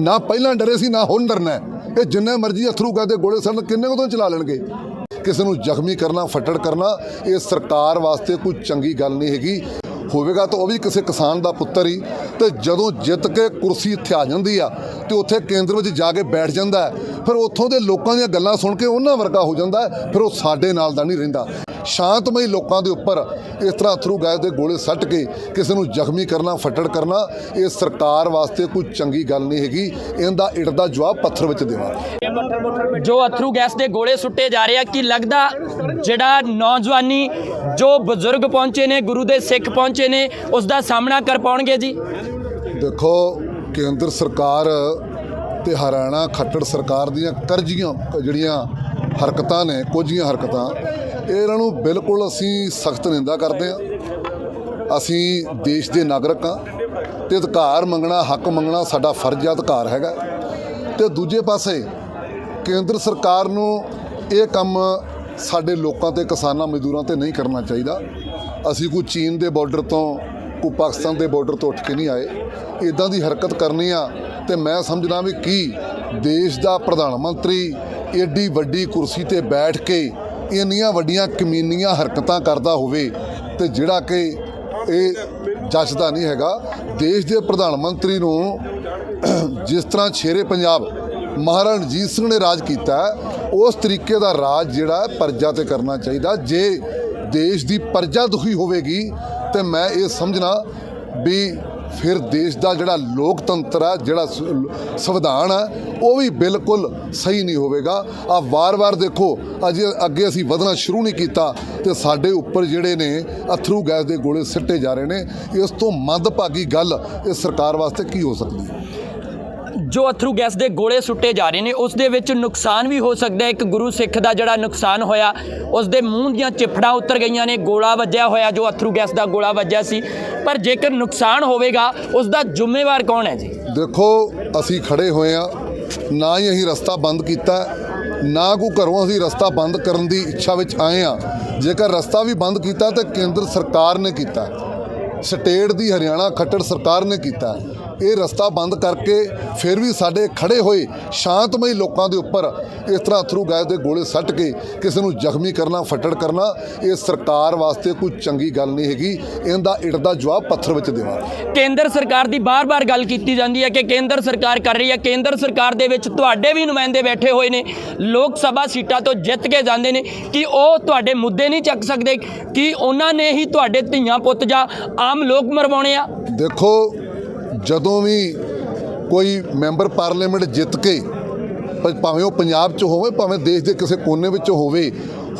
ਨਾ ਪਹਿਲਾਂ ਡਰੇ ਸੀ, ਨਾ ਹੁਣ ਡਰਨਾ ਇਹ ਜਿੰਨੇ ਮਰਜ਼ੀ ਅਥਰੂ ਕਰਦੇ ਗੋਲੇ ਸੜਨ ਕਿੰਨੇ ਕੁ ਤੋਂ ਚਲਾ ਲੈਣਗੇ? ਕਿਸੇ ਨੂੰ ਜ਼ਖਮੀ ਕਰਨਾ, ਫੱਟੜ ਕਰਨਾ, ਇਹ ਸਰਕਾਰ ਵਾਸਤੇ ਕੋਈ ਚੰਗੀ ਗੱਲ ਨਹੀਂ ਹੈਗੀ। ਹੋਵੇਗਾ ਤਾਂ ਉਹ ਵੀ ਕਿਸੇ ਕਿਸਾਨ ਦਾ ਪੁੱਤਰ ਹੀ। ਤੇ ਜਦੋਂ ਜਿੱਤ ਕੇ ਕੁਰਸੀ ਇੱਥੇ ਆ ਜਾਂਦੀ ਆ, ਤੇ ਉੱਥੇ ਕੇਂਦਰ ਵਿੱਚ ਜਾ ਕੇ ਬੈਠ ਜਾਂਦਾ ਫਿਰ ਉੱਥੋਂ ਦੇ ਲੋਕਾਂ ਦੀਆਂ ਗੱਲਾਂ ਸੁਣ ਕੇ ਉਹਨਾਂ ਵਰਗਾ ਹੋ ਜਾਂਦਾ ਫਿਰ ਉਹ ਸਾਡੇ ਨਾਲ ਦਾ ਨਹੀਂ ਰਹਿੰਦਾ। ਸ਼ਾਂਤਮਈ ਲੋਕਾਂ ਦੇ ਉੱਪਰ ਇਸ ਤਰ੍ਹਾਂ ਅਥਰੂ ਗੈਸ ਦੇ ਗੋਲੇ ਸੱਟ ਕੇ ਕਿਸੇ ਨੂੰ ਜ਼ਖਮੀ ਕਰਨਾ, ਫੱਟੜ ਕਰਨਾ, ਇਹ ਸਰਕਾਰ ਵਾਸਤੇ ਕੋਈ ਚੰਗੀ ਗੱਲ ਨਹੀਂ ਹੈਗੀ। ਇਹਦਾ ਇੱਟ ਦਾ ਜਵਾਬ ਪੱਥਰ ਵਿੱਚ ਦੇਵਾਂਗੇ। ਜੋ ਅਥਰੂ ਗੈਸ ਦੇ ਗੋਲੇ ਸੁੱਟੇ ਜਾ ਰਹੇ ਆ, ਕਿ ਲੱਗਦਾ ਜਿਹੜਾ ਨੌਜਵਾਨੀ ਜੋ ਬਜ਼ੁਰਗ ਪਹੁੰਚੇ ਨੇ, ਗੁਰੂ ਦੇ ਸਿੱਖ ਪਹੁੰਚੇ ਨੇ ਉਸ ਦਾ ਸਾਹਮਣਾ ਕਰ ਪਾਉਣਗੇ ਜੀ? ਦੇਖੋ, ਕੇਂਦਰ ਸਰਕਾਰ ਤੇ ਹਰਿਆਣਾ ਖੱਟੜ ਸਰਕਾਰ ਦੀਆਂ ਕਰਜ਼ੀਆਂ, ਜਿਹੜੀਆਂ ਹਰਕਤਾਂ ਨੇ, ਕੁਝੀਆਂ ਹਰਕਤਾਂ, ਇਹਨਾਂ ਨੂੰ ਬਿਲਕੁਲ ਅਸੀਂ ਸਖਤ ਨਿੰਦਾ ਕਰਦੇ ਹਾਂ। ਅਸੀਂ ਦੇਸ਼ ਦੇ ਨਾਗਰਿਕ ਹਾਂ ਤੇ ਅਧਿਕਾਰ ਮੰਗਣਾ, ਹੱਕ ਮੰਗਣਾ ਸਾਡਾ ਫਰਜ਼ ਆ ਅਧਿਕਾਰ ਹੈਗਾ। ਤੇ ਦੂਜੇ ਪਾਸੇ ਕੇਂਦਰ ਸਰਕਾਰ ਨੂੰ ਇਹ ਕੰਮ ਸਾਡੇ ਲੋਕਾਂ ਤੇ, ਕਿਸਾਨਾਂ ਮਜ਼ਦੂਰਾਂ ਤੇ ਨਹੀਂ ਕਰਨਾ ਚਾਹੀਦਾ। ਅਸੀਂ ਕੋਈ ਚੀਨ ਦੇ ਬਾਰਡਰ ਤੋਂ, ਕੋਈ ਪਾਕਿਸਤਾਨ ਦੇ ਬਾਰਡਰ ਤੋਂ ਉੱਠ ਕੇ ਨਹੀਂ ਆਏ। ਇਦਾਂ ਦੀ ਹਰਕਤ ਕਰਨੀ ਆ ਤੇ ਮੈਂ ਸਮਝਦਾ ਵੀ ਕੀ ਦੇਸ਼ ਦਾ ਪ੍ਰਧਾਨ ਮੰਤਰੀ ਏਡੀ ਵੱਡੀ ਕੁਰਸੀ ਤੇ ਬੈਠ ਕੇ ਇੰਨੀਆਂ ਵੱਡੀਆਂ ਕਮੀਨੀਆਂ ਹਰਕਤਾਂ ਕਰਦਾ ਹੋਵੇ ਤੇ ਜਿਹੜਾ ਕਿ ਇਹ ਜੱਜਦਾ ਨਹੀਂ ਹੈਗਾ। ਦੇਸ਼ ਦੇ ਪ੍ਰਧਾਨ ਮੰਤਰੀ ਨੂੰ ਜਿਸ ਤਰ੍ਹਾਂ ਛੇਰੇ ਪੰਜਾਬ ਮਹਾਰਾਜਾ ਰਣਜੀਤ ਸਿੰਘ ਨੇ ਰਾਜ ਕੀਤਾ, ਉਸ ਤਰੀਕੇ ਦਾ ਰਾਜ ਜਿਹੜਾ ਹੈ, ਪਰਜਾ ਤੇ ਕਰਨਾ ਚਾਹੀਦਾ। ਜੇ ਦੇਸ਼ ਦੀ ਪਰਜਾ ਦੁਖੀ ਹੋਵੇਗੀ ਤੇ ਮੈਂ ਇਹ ਸਮਝਣਾ ਵੀ ਫਿਰ ਦੇਸ਼ ਦਾ ਜਿਹੜਾ ਲੋਕਤੰਤਰ ਆ, ਜਿਹੜਾ ਸੰਵਿਧਾਨ ਹੈ ਉਹ ਵੀ ਬਿਲਕੁਲ ਸਹੀ ਨਹੀਂ ਹੋਵੇਗਾ। ਆ ਵਾਰ-ਵਾਰ ਦੇਖੋ, ਅਜੇ, ਅੱਗੇ ਅਸੀਂ ਵਧਣਾ ਸ਼ੁਰੂ ਨਹੀਂ ਕੀਤਾ ਤੇ ਸਾਡੇ ਉੱਪਰ ਜਿਹੜੇ ਨੇ ਅਥਰੂ ਗੈਸ ਦੇ ਗੋਲੇ ਸਿੱਟੇ ਜਾ ਰਹੇ ਨੇ। ਇਸ ਤੋਂ ਮੰਦਭਾਗੀ ਗੱਲ ਇਸ ਸਰਕਾਰ ਵਾਸਤੇ ਕੀ ਹੋ ਸਕਦੀ ਹੈ? ਜੋ ਅਥਰੂ ਗੈਸ ਦੇ ਗੋਲੇ ਸੁੱਟੇ ਜਾ ਰਹੇ ਨੇ, ਉਸ ਦੇ ਵਿੱਚ ਨੁਕਸਾਨ ਵੀ ਹੋ ਸਕਦਾ ਹੈ। ਇੱਕ ਗੁਰੂ ਸਿੱਖ ਦਾ ਜਿਹੜਾ ਨੁਕਸਾਨ ਹੋਇਆ, ਉਸ ਦੇ ਮੂੰਹ ਦੀਆਂ ਚਿਫੜਾਂ ਉਤਰ ਗਈਆਂ ਨੇ, ਗੋਲਾ ਵੱਜਿਆ ਹੋਇਆ, ਜੋ ਅਥਰੂ ਗੈਸ ਦਾ ਗੋਲਾ ਵੱਜਿਆ ਸੀ। ਪਰ ਜੇਕਰ ਨੁਕਸਾਨ ਹੋਵੇਗਾ, ਉਸ ਦਾ ਜ਼ਿੰਮੇਵਾਰ ਕੌਣ ਹੈ ਜੀ? ਦੇਖੋ, ਅਸੀਂ ਖੜੇ ਹੋਏ ਆ ਨਾ ਹੀ ਅਸੀਂ ਰਸਤਾ ਬੰਦ ਕੀਤਾ, ਨਾ ਕੋ ਘਰੋਂ ਅਸੀਂ ਰਸਤਾ ਬੰਦ ਕਰਨ ਦੀ ਇੱਛਾ ਵਿੱਚ ਆਏ ਆ ਜੇਕਰ ਰਸਤਾ ਵੀ ਬੰਦ ਕੀਤਾ, ਤਾਂ ਕੇਂਦਰ ਸਰਕਾਰ ਨੇ ਕੀਤਾ। ਸਟੇਟ ਦੀ ਹਰਿਆਣਾ ਖੱਟੜ ਸਰਕਾਰ ਨੇ ਕੀਤਾ। ਇਹ ਰਸਤਾ ਬੰਦ ਕਰਕੇ ਫਿਰ ਵੀ ਸਾਡੇ ਖੜੇ ਹੋਏ ਸ਼ਾਂਤਮਈ ਲੋਕਾਂ ਦੇ ਉੱਪਰ ਇਸ ਤਰ੍ਹਾਂ ਥਰੂ ਗੈਸ ਦੇ ਗੋਲੇ ਸੱਟ ਕੇ ਕਿਸੇ ਨੂੰ ਜ਼ਖਮੀ ਕਰਨਾ ਫੱਟੜ ਕਰਨਾ ਇਹ ਸਰਕਾਰ ਵਾਸਤੇ ਕੋਈ ਚੰਗੀ ਗੱਲ ਨਹੀਂ ਹੈਗੀ। ਇਹਦਾ ਇੱਟ ਦਾ ਜਵਾਬ ਪੱਥਰ ਵਿੱਚ ਦੇਵਾਂਗੇ। ਕੇਂਦਰ ਸਰਕਾਰ ਦੀ ਬਾਰ-ਬਾਰ ਗੱਲ ਕੀਤੀ ਜਾਂਦੀ ਹੈ ਕਿ ਕੇਂਦਰ ਸਰਕਾਰ ਕਰ ਰਹੀ ਹੈ। ਕੇਂਦਰ ਸਰਕਾਰ ਦੇ ਵਿੱਚ ਤੁਹਾਡੇ ਵੀ ਨੁਮਾਇੰਦੇ ਬੈਠੇ ਹੋਏ ਨੇ। ਲੋਕ ਸਭਾ ਸੀਟਾਂ ਤੋਂ ਜਿੱਤ ਕੇ ਜਾਂਦੇ ਨੇ ਕਿ ਉਹ ਤੁਹਾਡੇ ਮੁੱਦੇ ਨਹੀਂ ਚੱਕ ਸਕਦੇ ਕਿ ਉਹਨਾਂ ਨੇ ਹੀ ਤੁਹਾਡੇ ਧੀਆਂ ਪੁੱਤ ਜਾਂ ਆਮ ਲੋਕ ਮਰਵਾਉਣੇ ਆ। ਦੇਖੋ ਜਦੋਂ ਵੀ ਕੋਈ ਮੈਂਬਰ ਪਾਰਲੀਮੈਂਟ ਜਿੱਤ ਕੇ ਭ- ਭਾਵੇਂ ਉਹ ਪੰਜਾਬ 'ਚ ਹੋਵੇ, ਭਾਵੇਂ ਦੇਸ਼ ਦੇ ਕਿਸੇ ਕੋਨੇ ਵਿੱਚ ਹੋਵੇ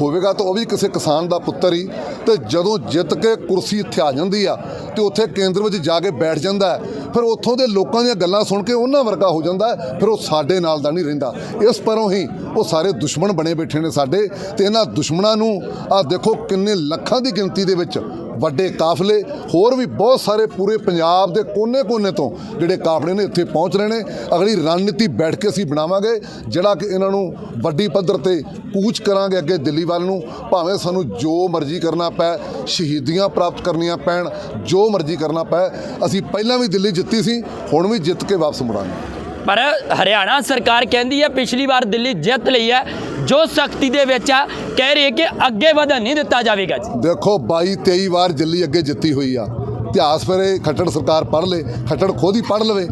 ਹੋਵੇਗਾ ਤਾਂ ਉਹ ਵੀ ਕਿਸੇ ਕਿਸਾਨ ਦਾ ਪੁੱਤਰ ਹੀ। ਤੇ ਜਦੋਂ ਜਿੱਤ ਕੇ ਕੁਰਸੀ ਇੱਥੇ ਆ ਜਾਂਦੀ ਆ, ਤੇ ਉੱਥੇ ਕੇਂਦਰ ਵਿੱਚ ਜਾ ਕੇ ਬੈਠ ਜਾਂਦਾ ਫਿਰ ਉੱਥੋਂ ਦੇ ਲੋਕਾਂ ਦੀਆਂ ਗੱਲਾਂ ਸੁਣ ਕੇ ਉਹਨਾਂ ਵਰਗਾ ਹੋ ਜਾਂਦਾ ਫਿਰ ਉਹ ਸਾਡੇ ਨਾਲ ਦਾ ਨਹੀਂ ਰਹਿੰਦਾ। ਇਸ ਪਰੋਂ ਹੀ ਉਹ ਸਾਰੇ ਦੁਸ਼ਮਣ ਬਣੇ ਬੈਠੇ ਨੇ ਸਾਡੇ, ਤੇ ਇਹਨਾਂ ਦੁਸ਼ਮਣਾਂ ਨੂੰ ਆ ਦੇਖੋ ਕਿੰਨੇ ਲੱਖਾਂ ਦੀ ਗਿਣਤੀ ਦੇ ਵਿੱਚ ਵੱਡੇ ਕਾਫਲੇ, ਹੋਰ ਵੀ ਬਹੁਤ ਸਾਰੇ ਪੂਰੇ ਪੰਜਾਬ ਦੇ ਕੋਨੇ-ਕੋਨੇ ਤੋਂ ਜਿਹੜੇ ਕਾਫਲੇ ਨੇ ਇੱਥੇ ਪਹੁੰਚ ਰਹੇ ਨੇ। ਅਗਲੀ ਰਣਨੀਤੀ ਬੈਠ ਕੇ ਅਸੀਂ ਬਣਾਵਾਂਗੇ, ਜਿਹੜਾ ਕਿ ਇਹਨਾਂ ਨੂੰ ਵੱਡੀ ਪੱਧਰ ਤੇ ਕੂਚ ਕਰਾਂਗੇ, ਅੱਗੇ ਦਿੱਲੀ ਵੱਲ ਨੂੰ ਭਾਵੇਂ ਸਾਨੂੰ ਜੋ ਮਰਜ਼ੀ ਕਰਨਾ ਪੈ ਸ਼ਹੀਦੀਆਂ ਪ੍ਰਾਪਤ ਕਰਨੀਆਂ ਪੈਣ ਜੋ ਮਰਜ਼ੀ ਕਰਨਾ ਪੈ ਅਸੀਂ ਪਹਿਲਾਂ ਵੀ ਦਿੱਲੀ ਜਿੱਤੀ ਸੀ ਹੁਣ ਵੀ ਜਿੱਤ ਕੇ ਵਾਪਸ ਮੁੜਾਂਗੇ। ਪਰ ਹਰਿਆਣਾ ਸਰਕਾਰ ਕਹਿੰਦੀ ਹੈ ਪਿਛਲੀ ਵਾਰ ਦਿੱਲੀ ਜਿੱਤ ਲਈ ਹੈ ਜੋ ਸਖਤੀ ਦੇ ਵਿੱਚ ਆ ਕਹਿ ਰਹੀ ਹੈ ਕਿ ਅੱਗੇ ਵਧਣ ਨਹੀਂ ਦਿੱਤਾ ਜਾਵੇਗਾ ਜੀ। ਦੇਖੋ 22 23 ਵਾਰ ਦਿੱਲੀ ਅੱਗੇ ਜਿੱਤੀ ਹੋਈ ਆ। ਇਤਿਹਾਸ ਫਿਰ ਇਹ ਖੱਟੜ ਸਰਕਾਰ ਪੜ੍ਹ ਲੇ ਖੱਟੜ ਖੁਦ ਹੀ ਪੜ੍ਹ ਲਵੇ।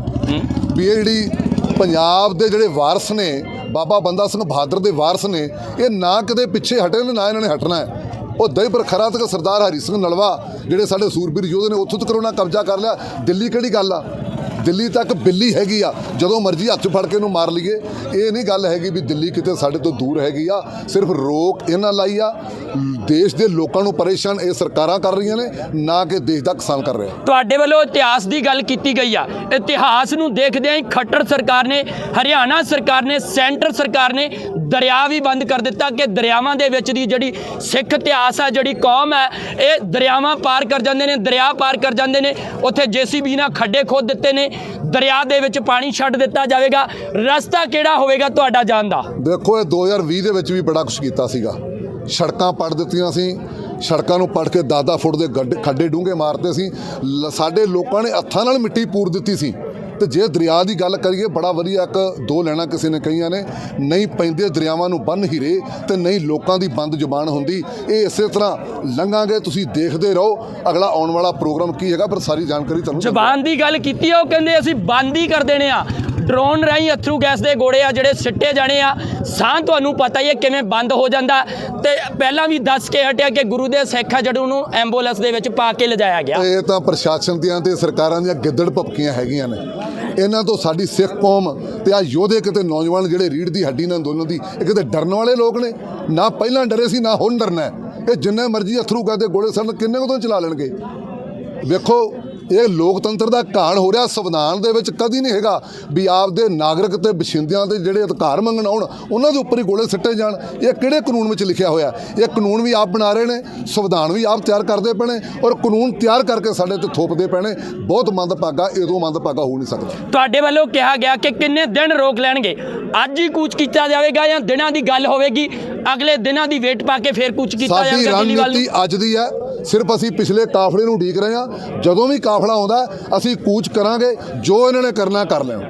ਵੀ ਇਹ ਜਿਹੜੀ ਪੰਜਾਬ ਦੇ ਜਿਹੜੇ ਵਾਰਸ ਨੇ, ਬਾਬਾ ਬੰਦਾ ਸਿੰਘ ਬਹਾਦਰ ਦੇ ਵਾਰਸ ਨੇ, ਇਹ ਨਾ ਕਦੇ ਪਿੱਛੇ ਹਟੇ ਨੇ, ਨਾ ਇਹਨਾਂ ਨੇ ਹਟਣਾ ਹੈ। ਉਹ ਦਹੀਪੁਰ ਖਰਾ ਤੱਕ ਸਰਦਾਰ ਹਰੀ ਸਿੰਘ ਨਲਵਾ, ਜਿਹੜੇ ਸਾਡੇ ਸੂਰਬੀਰ ਯੋਧੇ ਨੇ, ਉੱਥੋਂ ਤੱਕ ਉਹਨਾਂ ਕਬਜ਼ਾ ਕਰ ਲਿਆ। ਦਿੱਲੀ ਕਿਹੜੀ ਗੱਲ ਆ? ਦਿੱਲੀ ਤੱਕ ਬਿੱਲੀ ਹੈਗੀ ਆ। ਜਦੋਂ ਮਰਜ਼ੀ ਹੱਥ ਫੜ ਕੇ ਇਹਨੂੰ ਮਾਰ ਲਈਏ। ਇਹ ਨਹੀਂ ਗੱਲ ਹੈਗੀ ਵੀ ਦਿੱਲੀ ਕਿਤੇ ਸਾਡੇ ਤੋਂ ਦੂਰ ਹੈਗੀ ਆ। ਸਿਰਫ ਰੋਕ ਇਹਨਾਂ ਲਾਈ ਆ। ਦੇਸ਼ ਦੇ ਲੋਕਾਂ ਨੂੰ ਪਰੇਸ਼ਾਨ ਇਹ ਸਰਕਾਰਾਂ ਕਰ ਰਹੀਆਂ ਨੇ, ਨਾ ਕਿ ਦੇਸ਼ ਦਾ ਕਿਸਾਨ ਕਰ ਰਿਹਾ। ਤੁਹਾਡੇ ਵੱਲੋਂ ਇਤਿਹਾਸ ਦੀ ਗੱਲ ਕੀਤੀ ਗਈ ਆ। ਇਤਿਹਾਸ ਨੂੰ ਦੇਖਦਿਆਂ ਹੀ ਖੱਟਰ ਸਰਕਾਰ ਨੇ, ਹਰਿਆਣਾ ਸਰਕਾਰ ਨੇ, ਸੈਂਟਰ ਸਰਕਾਰ ਨੇ ਦਰਿਆ ਵੀ ਬੰਦ ਕਰ ਦਿੱਤਾ ਕਿ ਦਰਿਆਵਾਂ ਦੇ ਵਿੱਚ ਦੀ ਜਿਹੜੀ ਸਿੱਖ ਇਤਿਹਾਸ ਆ, ਜਿਹੜੀ ਕੌਮ ਹੈ ਇਹ ਦਰਿਆਵਾਂ ਪਾਰ ਕਰ ਜਾਂਦੇ ਨੇ, ਦਰਿਆ ਪਾਰ ਕਰ ਜਾਂਦੇ ਨੇ। ਉੱਥੇ ਜੀਸੀਬੀ ਨਾਲ ਖੱਡੇ ਖੋਦ ਦਿੱਤੇ ਨੇ। ਦਰਿਆ ਦੇ ਵਿੱਚ ਪਾਣੀ ਛੱਡ ਦਿੱਤਾ ਜਾਵੇਗਾ। ਰਸਤਾ ਕਿਹੜਾ ਹੋਵੇਗਾ ਤੁਹਾਡਾ ਜਾਣ ਦਾ? ਦੇਖੋ, ਇਹ 2020 ਦੇ ਵਿੱਚ ਵੀ ਬੜਾ ਕੁਝ ਕੀਤਾ ਸੀਗਾ। ਸੜਕਾਂ ਪੜ ਦਿੱਤੀਆਂ ਸੀ। ਸੜਕਾਂ ਨੂੰ ਪੜ ਕੇ ਦਾਦਾ ਫੁੱਟ ਦੇ ਗੱਡ- ਖੱਡੇ ਡੂੰਘੇ ਮਾਰਦੇ ਸੀ। ਲ- ਸਾਡੇ ਲੋਕਾਂ ਨੇ ਹੱਥਾਂ ਨਾਲ ਮਿੱਟੀ ਪੂਰ ਦਿੱਤੀ ਸੀ। ਤੇ ਜੇ ਦਰਿਆ ਦੀ ਗੱਲ ਕਰੀਏ, ਬੜਾ ਵਧੀਆ ਇੱਕ ਦੋ ਲੈਣਾ ਕਿਸੇ ਨੇ ਕਹੀਆਂ ਨੇ। ਨਹੀਂ ਪੈਂਦੇ ਦਰਿਆਵਾਂ ਨੂੰ ਬੰਨ ਹੀਰੇ ਤੇ ਨਹੀਂ ਲੋਕਾਂ ਦੀ ਬੰਦ ਜ਼ੁਬਾਨ ਹੁੰਦੀ। ਇਹ ਇਸੇ ਤਰ੍ਹਾਂ ਲੰਘਾਂਗੇ, ਤੁਸੀਂ ਦੇਖਦੇ ਰਹੋ। ਅਗਲਾ ਆਉਣ ਵਾਲਾ ਪ੍ਰੋਗਰਾਮ ਕੀ ਹੈਗਾ, ਪਰ ਸਾਰੀ ਜਾਣਕਾਰੀ ਤੁਹਾਨੂੰ ਜ਼ੁਬਾਨ ਦੀ ਗੱਲ ਕੀਤੀ ਆ, ਉਹ ਕਹਿੰਦੇ ਅਸੀਂ ਬੰਦ ਹੀ ਕਰ ਦੇਣੇ ਆ। ਡਰੋਨ ਰਾਹੀਂ ਅਥਰੂ ਗੈਸ ਦੇ ਗੋਲੇ ਆ ਜਿਹੜੇ ਸਿੱਟੇ ਜਾਣੇ ਆ। ਸਾਹ ਤੁਹਾਨੂੰ ਪਤਾ ਹੀ ਹੈ ਕਿਵੇਂ ਬੰਦ ਹੋ ਜਾਂਦਾ। ਤੇ ਪਹਿਲਾਂ ਵੀ ਦੱਸ ਕੇ ਹਟਿਆ ਕਿ ਗੁਰੂ ਦੇ ਸਿੱਖ ਆ ਜਿਹੜੇ ਉਹਨੂੰ ਐਂਬੂਲੈਂਸ ਦੇ ਵਿੱਚ ਪਾ ਕੇ ਲਿਜਾਇਆ ਗਿਆ। ਇਹ ਤਾਂ ਪ੍ਰਸ਼ਾਸਨ ਦੀਆਂ ਤੇ ਸਰਕਾਰਾਂ ਦੀਆਂ ਗਿੱਦੜ ਭਪਕੀਆਂ ਹੈਗੀਆਂ ਨੇ। ਇਹਨਾਂ ਤੋਂ ਸਾਡੀ ਸਿੱਖ ਕੌਮ ਤੇ ਆ ਯੋਧੇ ਕਿਤੇ ਨੌਜਵਾਨ ਜਿਹੜੇ ਰੀੜ ਦੀ ਹੱਡੀ ਨਾਲ ਦੋਨੋਂ ਦੀ, ਇਹ ਕਿਤੇ ਡਰਨ ਵਾਲੇ ਲੋਕ ਨੇ? ਨਾ ਪਹਿਲਾਂ ਡਰੇ ਸੀ, ਨਾ ਹੁਣ ਡਰਨਾ ਇਹ ਜਿੰਨੇ ਮਰਜ਼ੀ ਅਥਰੂ ਕਰਦੇ ਗੋਲੇ ਸਨ ਕਿੰਨੇ ਕਦੋਂ ਚਲਾ ਲੈਣਗੇ? ਵੇਖੋ ਇਹ ਲੋਕਤੰਤਰ ਦਾ ਘਾਣ ਹੋ ਰਿਹਾ ਸੰਵਿਧਾਨ ਦੇ ਵਿੱਚ ਕਦੀ ਨਹੀਂ ਹੈਗਾ ਵੀ ਆਪਦੇ ਨਾਗਰਿਕ ਤੇ ਬਸ਼ਿੰਦਿਆਂ ਦੇ ਜਿਹੜੇ ਅਧਿਕਾਰ ਮੰਗਣ ਆਉਣ ਉਹਨਾਂ ਦੇ ਉੱਪਰ ਹੀ ਗੋਲੇ ਸਿੱਟੇ ਜਾਣ। ਇਹ ਕਿਹੜੇ ਕਾਨੂੰਨ ਵਿੱਚ ਲਿਖਿਆ ਹੋਇਆ? ਇਹ ਕਾਨੂੰਨ ਵੀ ਆਪ ਬਣਾ ਰਹੇ ਨੇ ਸੰਵਿਧਾਨ ਵੀ ਆਪ ਤਿਆਰ ਕਰਦੇ ਪਏ ਔਰ ਕਾਨੂੰਨ ਤਿਆਰ ਕਰਕੇ ਸਾਡੇ ਤੇ ਥੋਪਦੇ ਨੇ। ਬਹੁਤ ਮੰਦਭਾਗਾ ਇਦੋਂ ਮੰਦਭਾਗਾ ਹੋ ਨਹੀਂ ਸਕਦਾ। ਤੁਹਾਡੇ ਵੱਲੋਂ ਕਿਹਾ ਗਿਆ ਕਿ ਕਿੰਨੇ ਦਿਨ ਰੋਕ ਲੈਣਗੇ? ਅੱਜ ਹੀ ਕੂਚ ਕੀਤਾ ਜਾਵੇਗਾ ਜਾਂ ਦਿਨਾਂ ਦੀ ਗੱਲ ਹੋਵੇਗੀ? ਅਗਲੇ ਦਿਨਾਂ ਦੀ ਵੇਟ ਪਾ ਕੇ ਫਿਰ ਕੂਚ ਕੀਤਾ ਸਾਡੀ ਜਾਵੇਗਾ? ਨੂੰ ਰਣਨੀਤੀ ਅੱਜ ਦੀ ਹੈ। ਸਿਰਫ ਅਸੀਂ ਪਿਛਲੇ ਕਾਫਲੇ ਨੂੰ ਉਡੀਕ ਰਹੇ ਹਾਂ। ਜਦੋਂ ਵੀ ਕਾਫਲਾ ਆਉਂਦਾ, ਅਸੀਂ ਕੂਚ ਕਰਾਂਗੇ। ਜੋ ਇਹਨਾਂ ਨੇ ਕਰਨਾ, ਕਰ ਲਿਓ।